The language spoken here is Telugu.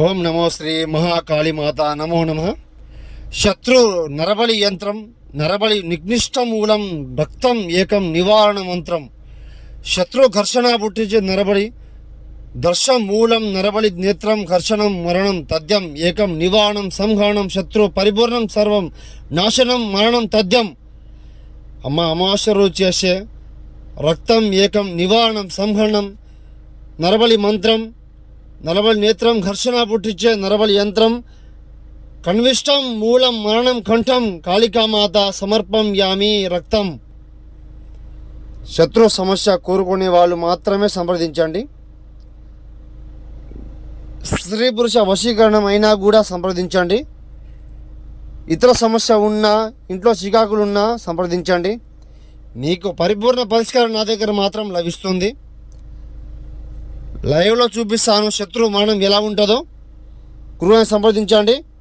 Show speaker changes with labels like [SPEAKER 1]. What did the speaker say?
[SPEAKER 1] ఓం నమో శ్రీ మహాకాళీమాత నమో నమ. శత్రు నరబలి యంత్రం నరబలి నిగ్నిష్టమూలం భక్తం ఏకం నివారణ మంత్రం. శత్రు ఘర్షణ పుట్టించే నరబలి దర్శ మూలం నరబలి నేత్రం ఘర్షణం మరణం తద్యం ఏకం నివారణం సంహరణం శత్రు పరిపూర్ణం సర్వం నాశనం మరణం తద్యం అమ్మ అమాశరు చేసే రక్తం ఏకం నివారణం సంహరణం నరబలి మంత్రం నరబలి నేత్రం ఘర్షణ పుట్టించే నరబలి యంత్రం. కన్విష్టం మూలం మరణం కంఠం కాళికామాత సమర్పం యామి రక్తం. శత్రు సమస్య కోరుకునే వాళ్ళు మాత్రమే సంప్రదించండి. స్త్రీ పురుష వశీకరణం అయినా కూడా సంప్రదించండి. ఇతర సమస్య ఉన్నా ఇంట్లో చికాకులు ఉన్నా సంప్రదించండి. మీకు పరిపూర్ణ పరిష్కారం నా దగ్గర మాత్రం లభిస్తుంది. లైవ్లో చూపిస్తాను శత్రు మరణం ఎలా ఉంటుందో. గురువుని సంప్రదించండి.